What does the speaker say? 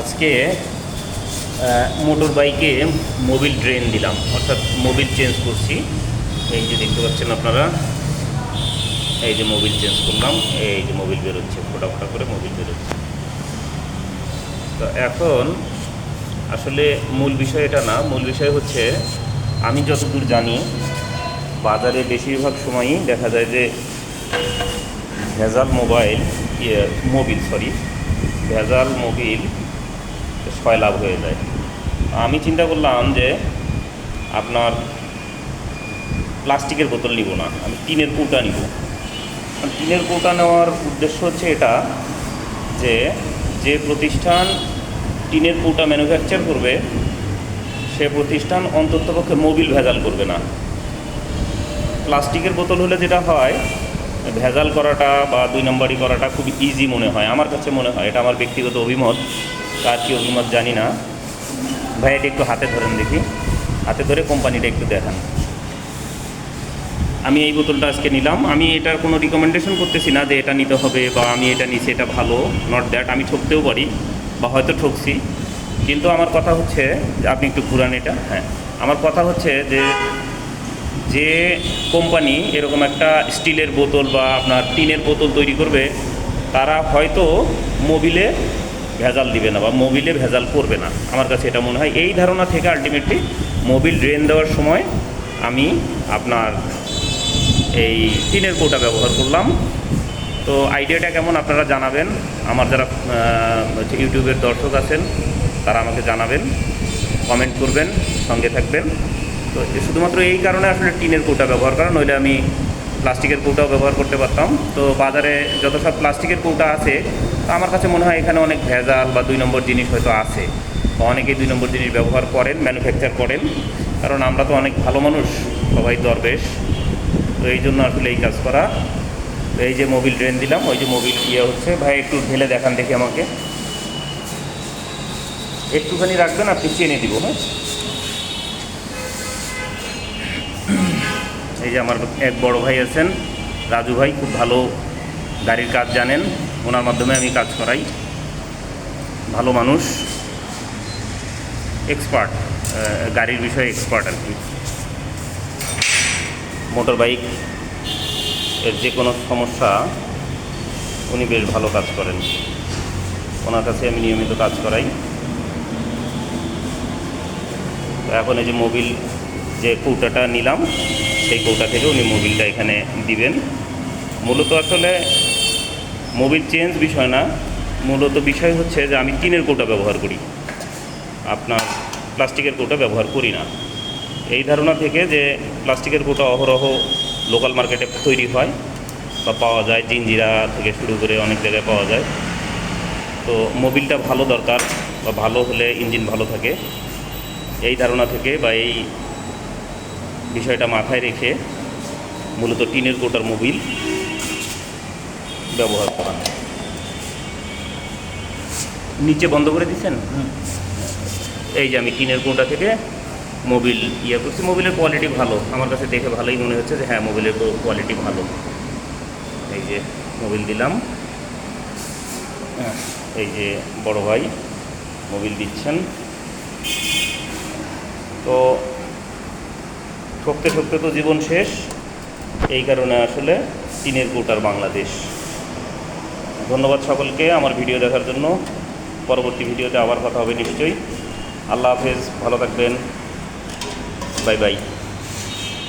আজকে মোটর বাইকে Mobil drain দিলাম, অর্থাৎ মোবিল চেঞ্জ করছি। এই যে দেখতে পাচ্ছেন আপনারা, এই যে মোবিল চেঞ্জ করলাম, এই যে মোবিল বেরোচ্ছে ফোটা ফোটা করে মোবিল বেরোচ্ছে। তো এখন, আসলে মূল বিষয় এটা না, মূল বিষয় হচ্ছে, আমি যতদূর জানি, বাজারে বেশিরভাগ সময়ই দেখা যায় যে, ভেজাল মোবাইল ইয়ে মোবিল সরি ভেজাল মোবিল লাভ হয়ে যায়। আমি চিন্তা করলাম যে আপনার প্লাস্টিকের বোতল নিব না, আমি টিনের কৌটা নিব। টিনের কৌটা নেওয়ার উদ্দেশ্য হচ্ছে এটা যে যে প্রতিষ্ঠান টিনের কৌটা ম্যানুফ্যাকচার করবে, সে প্রতিষ্ঠান অন্ততপক্ষে মোবিল ভেজাল করবে না। প্লাস্টিকের বোতল হলে যেটা হয়, ভেজাল করাটা বা দুই নম্বরই করাটা খুব ইজি মনে হয়, আমার কাছে মনে হয়, এটা আমার ব্যক্তিগত অভিমত। তার কি অভিমত জানি না। ভাই এটা একটু হাতে ধরেন দেখি। হাতে ধরে কোম্পানিটা একটু দেখান। আমি এই বোতলটা আজকে নিলাম। আমি এটার কোনো রিকমেন্ডেশন করতেছি না যে এটা নিতে হবে বা আমি এটা নিছি, এটা ভালো নট দ্যাট আমি ঠকতেও পারি বা হয়তো ঠকছি। কিন্তু আমার কথা হচ্ছে আপনি একটু ঘুরান এটা। হ্যাঁ আমার কথা হচ্ছে যে যে কোম্পানি এরকম একটা স্টিলের বোতল বা আপনার টিনের বোতল তৈরি করবে, তারা হয়তো মোবিলে ভেজাল দিবে না বা মোবিলে ভেজাল করবে না। আমার কাছে এটা মনে হয় এই ধারণা থেকে আলটিমেটলি মোবিল ড্রেন দেওয়ার সময় আমি আপনার এই টিনের কৌটা ব্যবহার করলাম। তো আইডিয়াটা কেমন আপনারা জানাবেন? আমার যারা হচ্ছে ইউটিউবের দর্শক আছেন, তারা আমাকে জানাবেন কমেন্ট করবেন, সঙ্গে থাকবেন। তো শুধুমাত্র এই কারণে আসলে টিনের কৌটা ব্যবহার করা, নইলে আমি প্লাস্টিকের কৌটাও ব্যবহার করতে পারতাম। তো বাজারে যত সব প্লাস্টিকের কৌটা আছে আমার কাছে মনে হয় এখানে অনেক ভেজাল বা দুই নম্বর জিনিস হয়তো আছে। অনেকেই দুই নম্বর জিনিস ব্যবহার করেন ম্যানুফ্যাকচার করেন। কারণ আমরা তো অনেক ভালো মানুষ, সবাই দরবেশ। তো এই জন্য আসলে এই কাজ করা। এই যে মোবিল ড্রেন দিলাম, ওই যে মোবিল ইয়ে হচ্ছে। ভাই, একটু ঢেলে দেখান দেখি আমাকে। একটুখানি রাখবেন আপনি চেনে দিব হ্যাঁ? এই যে আমার এক বড় ভাই আছেন, রাজু ভাই, খুব ভালো গাড়ির কাজ জানেন, ওনার মাধ্যমে আমি কাজ করাই। ভালো মানুষ এক্সপার্ট গাড়ির বিষয়ে এক্সপার্ট আর কি। মোটর বাইক এর যে কোনো সমস্যা, উনি বেশ ভালো কাজ করেন। ওনার কাছে আমি নিয়মিত কাজ করাই। এখন এই যে মোবিল যে কৌটাটা নিলাম সেই কৌটা থেকে উনি মোবিলটা এখানে দিবেন। মূলত আসলে মোবিল চেঞ্জ বিষয় না, মূলত বিষয় হচ্ছে যে আমি টিনের কৌটা ব্যবহার করি। আপনার প্লাস্টিকের কৌটা ব্যবহার করি না। এই ধারণা থেকে যে প্লাস্টিকের কৌটা অহরহ লোকাল মার্কেটে তৈরি হয় বা পাওয়া যায়, জিঞ্জিরা থেকে শুরু করে অনেক জায়গায় পাওয়া যায়। তো মোবিলটা ভালো দরকার বা ভালো হলে ইঞ্জিন ভালো থাকে। এই ধারণা থেকে বা এই বিষয়টা মাথায় রেখে মূলত টিনের কোটার মোবিল ব্যবহার করা। নিচে বন্ধ করে দিচ্ছেন? এই যে আমি টিনের কোটা থেকে মোবিল ইয়ে করছি মোবিলের কোয়ালিটি ভালো। আমার কাছে দেখে ভালোই মনে হচ্ছে যে হ্যাঁ মোবিলের কোয়ালিটি ভালো। এই যে মোবিল দিলাম। এই যে বড় ভাই মোবিল দিচ্ছেন। তো ঠকতে ঠকতে তো জীবন শেষ। এই কারণে আসলে চীনের গোটার বাংলাদেশ। ধন্যবাদ সকলকে আমার ভিডিও দেখার জন্য। পরবর্তী ভিডিওতে আবার কথা হবে নিশ্চয়ই। আল্লাহ হাফেজ, ভালো থাকবেন। Bye bye.